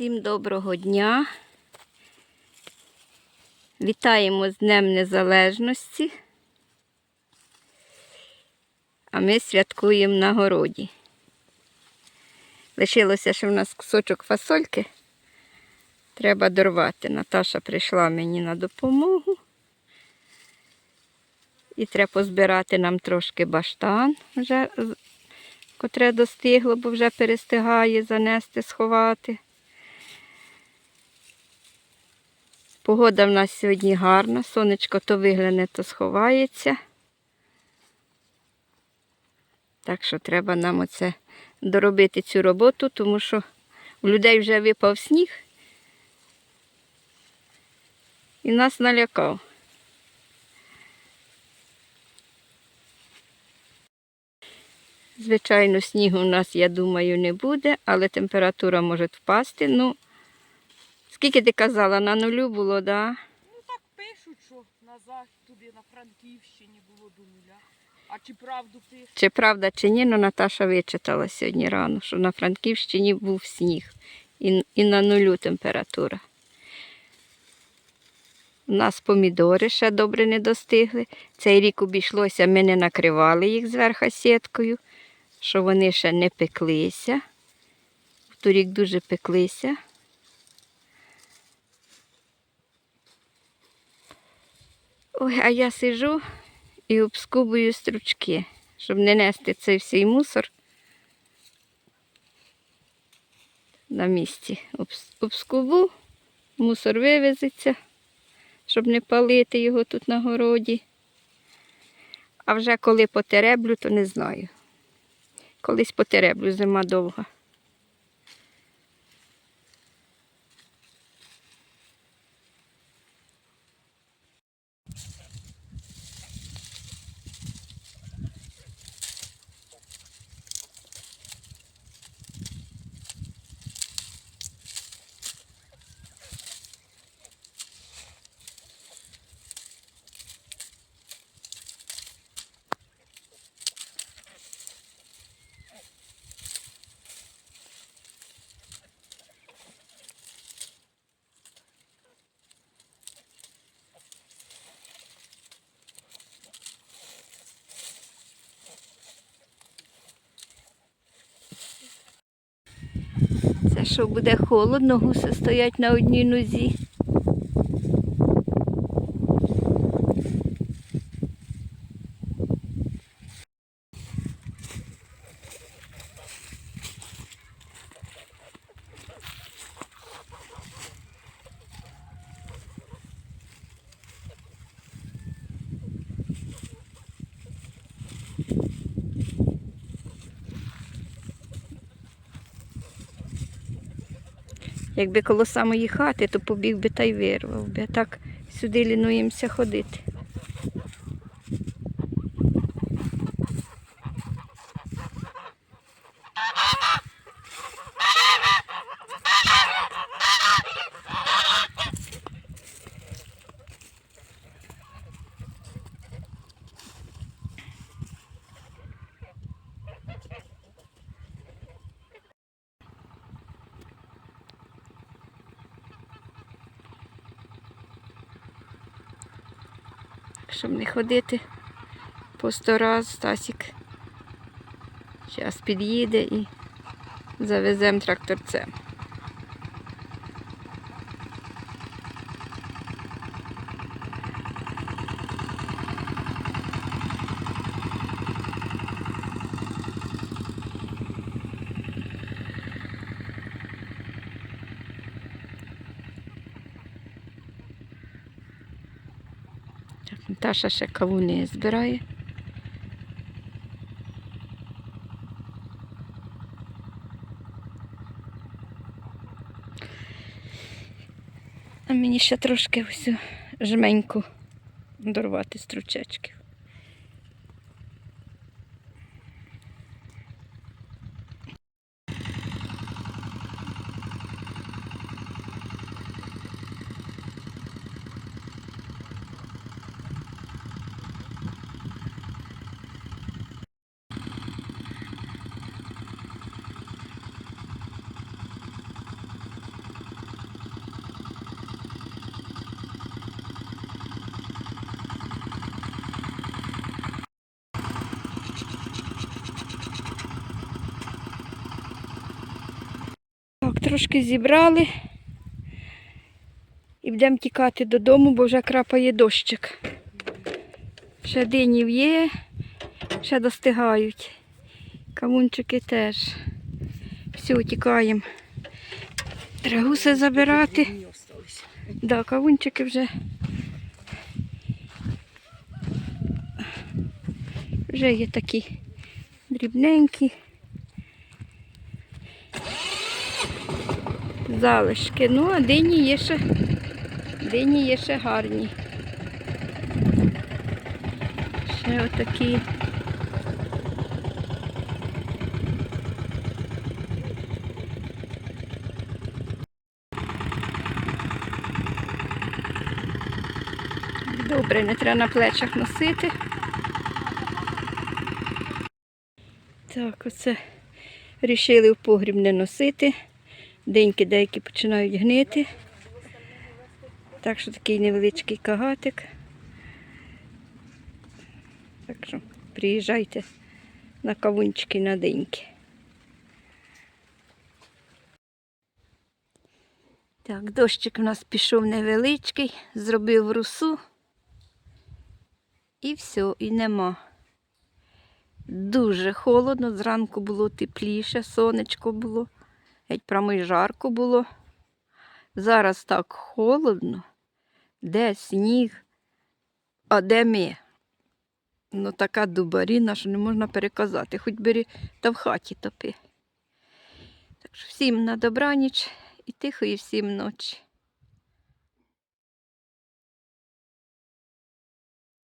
Всім доброго дня. Вітаємо з Днем Незалежності. А ми святкуємо на городі. Лишилося ще в нас кусочок фасольки. Треба дорвати. Наташа прийшла мені на допомогу. І треба позбирати нам трошки баштан, вже, котре достигло, бо вже перестигає занести, сховати. Погода в нас сьогодні гарна, сонечко то вигляне, то сховається. Так що треба нам оце доробити цю роботу, тому що у людей вже випав сніг і нас налякав. Звичайно, снігу у нас, я думаю, не буде, але температура може впасти. Ну, скільки ти казала, на нулю було, да? Ну так пишуть, що на захід туди, на Франківщині було до нуля. А чи правду пишуть? Чи правда, чи ні, ну Наташа вичитала сьогодні рано, що на Франківщині був сніг і, і на нулю температура. У нас помідори ще добре не достигли. Цей рік обійшлося, ми не накривали їх зверху сіткою, що вони ще не пеклися. Торік дуже пеклися. Ой, а я сижу і обскубую стручки, щоб не нести цей всій мусор на місці. Обскубу, мусор вивезеться, щоб не палити його тут на городі. А вже коли потереблю, то не знаю. Колись потереблю, зима довга. Це що буде холодно, гуси стоять на одній нозі. Якби коло самої хати, то побіг би та й вирвав би. А так сюди лінуємося ходити. Щоб не ходити по сто раз, Стасік зараз під'їде і завеземо тракторцем. Так, Наташа ще кавуни збирає. А мені ще трошки ось жменьку дорвати стручечків. Трошки зібрали. І будемо тікати додому, бо вже крапає дощик. Ще динів є, ще достигають. Кавунчики теж. Все, тікаємо. Треба гуси забирати. Да, кавунчики вже. Вже є такі дрібненькі. Залишки. Ну, а дині є ще. Дині є ще гарні. Ще отакі. Добре, не треба на плечах носити. Так, оце рішили в погріб не носити. Деньки деякі починають гнити. Так що такий невеличкий кагатик. Так що приїжджайте на кавунчики на деньки. Так, дощик у нас пішов невеличкий, зробив русу. І все, і нема. Дуже холодно, зранку було тепліше, сонечко було, геть прямо й жарко було. Зараз так холодно, де сніг, а де ми? Ну, така дубаріна, що не можна переказати, хоч бери та в хаті топи. Так що всім на добраніч і тихої всім ночі.